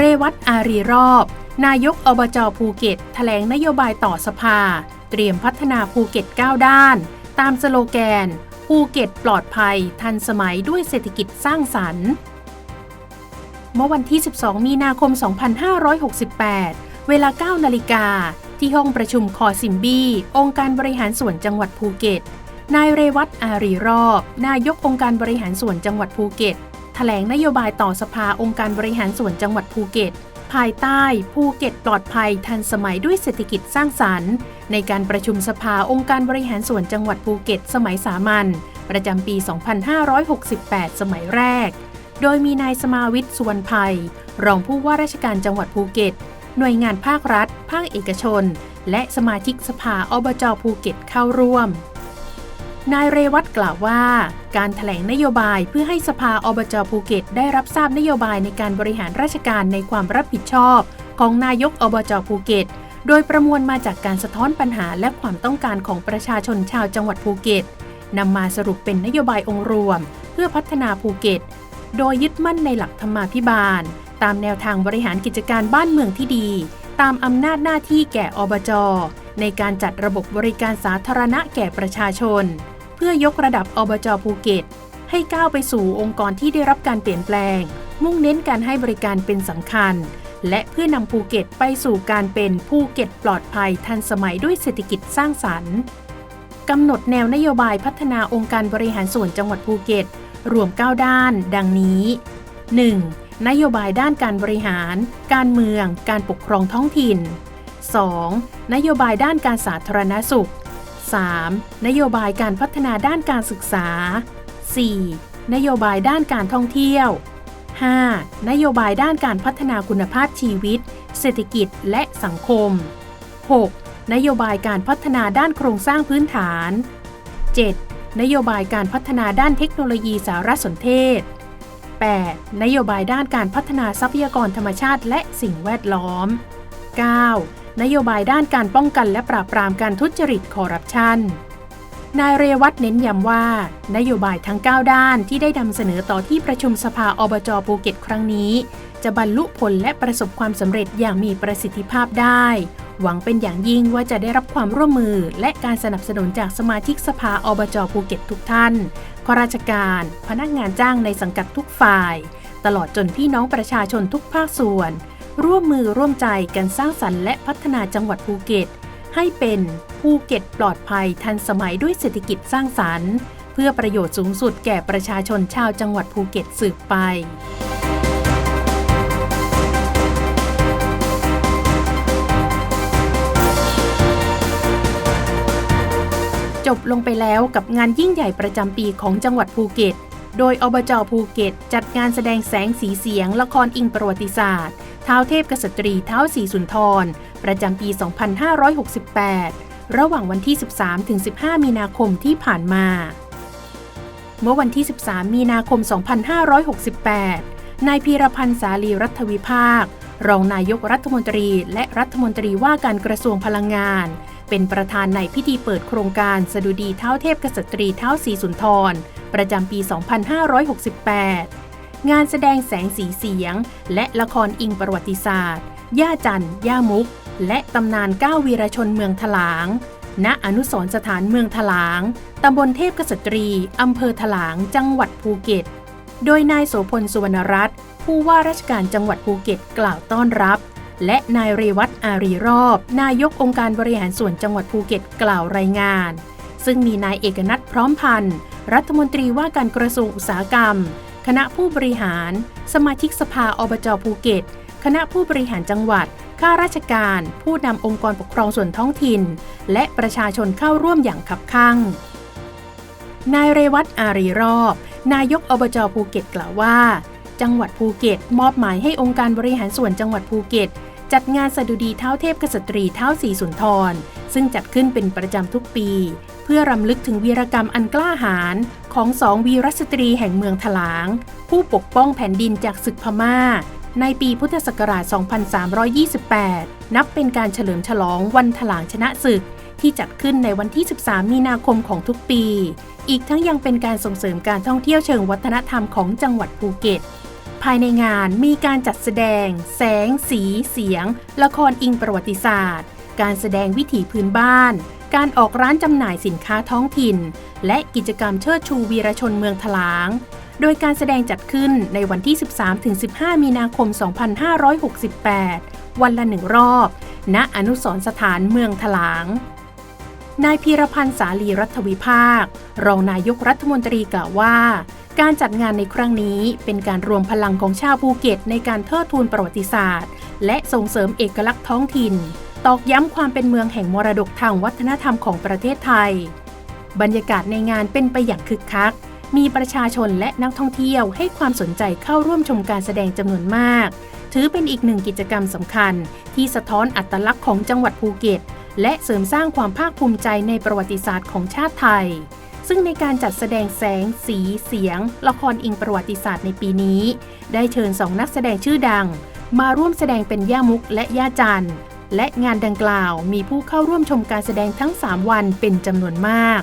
เรวัตอารีรอบ นายกอบจภูเก็ต แถลงนโยบายต่อสภา เตรียมพัฒนาภูเก็ต9ด้าน ตามสโลแกน ภูเก็ตปลอดภัย ทันสมัยด้วยเศรษฐกิจสร้างสรรค์ เมื่อวันที่ 12 มีนาคม 2568 เวลา 9 นาฬิกา ที่ห้องประชุมคอซิมบีองค์การบริหารส่วนจังหวัดภูเก็ต นายเรวัตอารีรอบ นายกองค์การบริหารส่วนจังหวัดภูเก็ต ถลงนโยบายต่อสภาองค์การบริหารส่วนจังหวัดภูเก็ต ภายใต้ภูเก็ตปลอดภัยทันสมัยด้วยเศรษฐกิจสร้างสรรค์ ในการประชุมสภาองค์การบริหารส่วนจังหวัดภูเก็ต สมัยสามัญประจำปี 2568 สมัยแรก โดยมีนายสมาวิทย์สุวรรณภัย รองผู้ว่าราชการจังหวัดภูเก็ต หน่วยงานภาครัฐ ภาคเอกชน และสมาชิกสภาอบจภูเก็ตเข้าร่วม นายเรวัตกล่าวว่า การถแถลงนโยบายเพื่อให้สภาอบจภูเก็ต ได้รับทราบนโยบายในการบริหารราชการในความรับผิดชอบ ของนายกอบจภูเก็ต โดยประมวลมาจากการสะท้อนปัญหาและความต้องการของประชาชนชาวจังหวัดภูเก็ตนำมาสรุปเป็นนโยบายองค์รวม เพื่อพัฒนาภูเก็ต โดยยึดมั่นในหลักธรรมาภิบาล ตามแนวทางบริหารกิจการบ้านเมืองที่ดี ตามอำนาจหน้าที่แก่อบจในการจัดระบบบริการสาธารณะแก่ประชาชน เพื่อยกระดับอบจภูเก็ต ให้ก้าวไปสู่องค์กรที่ได้รับการเปลี่ยนแปลง มุ่งเน้นการให้บริการเป็นสำคัญ และเพื่อนำภูเก็ตไปสู่การเป็นภูเก็ตปลอดภัยทันสมัยด้วยเศรษฐกิจสร้างสรรค์กำหนดแนวนโยบายพัฒนาองค์การบริหารส่วนจังหวัดภูเก็ต รวม 9 ด้าน ดังนี้ 1. นโยบายด้านการบริหาร การเมือง การปกครองท้องถิ่น 2. นโยบายด้านการสาธารณสุข 3. นโยบายการพัฒนาด้านการศึกษา 4. นโยบายด้านการท่องเที่ยว 5. นโยบายด้านการพัฒนาคุณภาพชีวิต เศรษฐกิจและสังคม 6. นโยบายการพัฒนาด้านโครงสร้างพื้นฐาน 7. นโยบายการพัฒนาด้านเทคโนโลยีสารสนเทศ 8. นโยบายด้านการพัฒนาทรัพยากรธรรมชาติและสิ่งแวดล้อม 9. นโยบายด้านการป้องกันและปราบปรามการทุจริตคอร์รัปชันนายเรวัตเน้นย้ำว่า นโยบายทั้ง 9 ด้านที่ได้นำเสนอต่อที่ประชุมสภาอบจภูเก็ตครั้งนี้ จะบรรลุผลและประสบความสำเร็จอย่างมีประสิทธิภาพได้ หวังเป็นอย่างยิ่งว่าจะได้รับความร่วมมือ และการสนับสนุนจากสมาชิกสภาอบจภูเก็ตทุกท่านข้าราชการ พนักงานจ้างในสังกัดทุกฝ่าย ตลอดจนพี่น้องประชาชนทุกภาคส่วน ร่วมมือร่วมใจกันสร้างสรรค์และพัฒนาจังหวัดภูเก็ต ให้เป็นภูเก็ตปลอดภัยทันสมัยด้วยเศรษฐกิจสร้างสรรค์ เพื่อประโยชน์สูงสุดแก่ประชาชนชาวจังหวัดภูเก็ตสืบไปจบลงไปแล้วกับงานยิ่งใหญ่ประจำปีของจังหวัดภูเก็ต โดยอบจภูเก็ต จัดงานแสดงแสงสีเสียง ละครอิงประวัติศาสตร์เท้าเทพกษัตรีเท้าสีสุนทร ประจำปี 2568 ระหว่างวันที่ 13-15 มีนาคมที่ผ่านมา เมื่อวันที่ 13 มีนาคม 2568 นายพีรพันธ์สาลีรัฐวิภาค รองนายกรัฐมนตรีและรัฐมนตรีว่าการกระทรวงพลังงาน เป็นประธานในพิธีเปิดโครงการสดุดีเท้าเทพกษัตรีเท้าสีสุนทร ประจำปี 2568 งานแสดงแสงสีเสียง และละครอิงประวัติศาสตร์ ย่าจันย่ามุก และตำนานก้าววีรชนเมืองถลาง ณ อนุสรสถานเมืองถลาง ตำบลเทพกษัตรี อำเภอถลาง จังหวัดภูเก็ต โดยนายโสพลสุวรรณรัตน์ผู้ว่าราชการจังหวัดภูเก็ตกล่าวต้อนรับ และนายเรวัตอารีรอบ นายกองค์การบริหารส่วนจังหวัดภูเก็ตกล่าวรายงาน ซึ่งมีนายเอกนัทพร้อมพันธ์รัฐมนตรีว่าการกระทรวงอุตสาหกรรม คณะผู้บริหาร สมาชิกสภาอบจภูเก็ต คณะผู้บริหารจังหวัด ข้าราชการ ผู้นำองค์กรปกครองส่วนท้องถิ่น และประชาชนเข้าร่วมอย่างคับคั่งนายเรวัตอารีรอบ นายกอบจภูเก็ตกล่าวว่า จังหวัดภูเก็ต มอบหมายให้องค์การบริหารส่วนจังหวัดภูเก็ต จัดงานสดุดีเท้าเทพกษัตรีเท้าสีสุนทร ซึ่งจัดขึ้นเป็นประจำทุกปี เพื่อรำลึกถึงวีรกรรมอันกล้าหาญของสองวีรสตรีแห่งเมืองถลาง ผู้ปกป้องแผ่นดินจากศึกพม่า ในปีพุทธศักราช 2328 นับเป็นการเฉลิมฉลองวันถลางชนะศึกที่จัดขึ้นในวันที่ 13 มีนาคมของทุกปี อีกทั้งยังเป็นการส่งเสริมการท่องเที่ยวเชิงวัฒนธรรมของจังหวัดภูเก็ต ภายในงานมีการจัดแสดง แสง สี เสียง ละครอิงประวัติศาสตร์ การแสดงวิถีพื้นบ้าน การออกร้านจำหน่ายสินค้าท้องถิ่น และกิจกรรมเชิดชูวีรชนเมืองถลาง โดยการแสดงจัดขึ้นในวันที่ 13-15 มีนาคม 2568 วันละหนึ่งรอบ ณ อนุสรสถานเมืองถลางนายพีรพันธ์สาลีรัฐวิภาค รองนายกรัฐมนตรีกล่าวว่า การจัดงานในครั้งนี้เป็นการรวมพลังของชาวภูเก็ตในการเทิดทูนประวัติศาสตร์ และส่งเสริมเอกลักษณ์ท้องถิ่น ตอกย้ำความเป็นเมืองแห่งมรดกทางวัฒนธรรมของประเทศไทย บรรยากาศในงานเป็นไปอย่างคึกคัก มีประชาชนและนักท่องเที่ยวให้ความสนใจเข้าร่วมชมการแสดงจำนวนมาก ถือเป็นอีกหนึ่งกิจกรรมสำคัญ ที่สะท้อนอัตลักษณ์ของจังหวัดภูเก็ต และเสริมสร้างความภาคภูมิใจในประวัติศาสตร์ของชาติไทย ซึ่งในการจัดแสดงแสง สีเสียง ละครอิงประวัติศาสตร์ในปีนี้ ได้เชิญสองนักแสดงชื่อดัง มาร่วมแสดงเป็นย่ามุกและย่าจันและงานดังกล่าวมีผู้เข้าร่วมชมการแสดงทั้ง 3 วันเป็นจำนวนมาก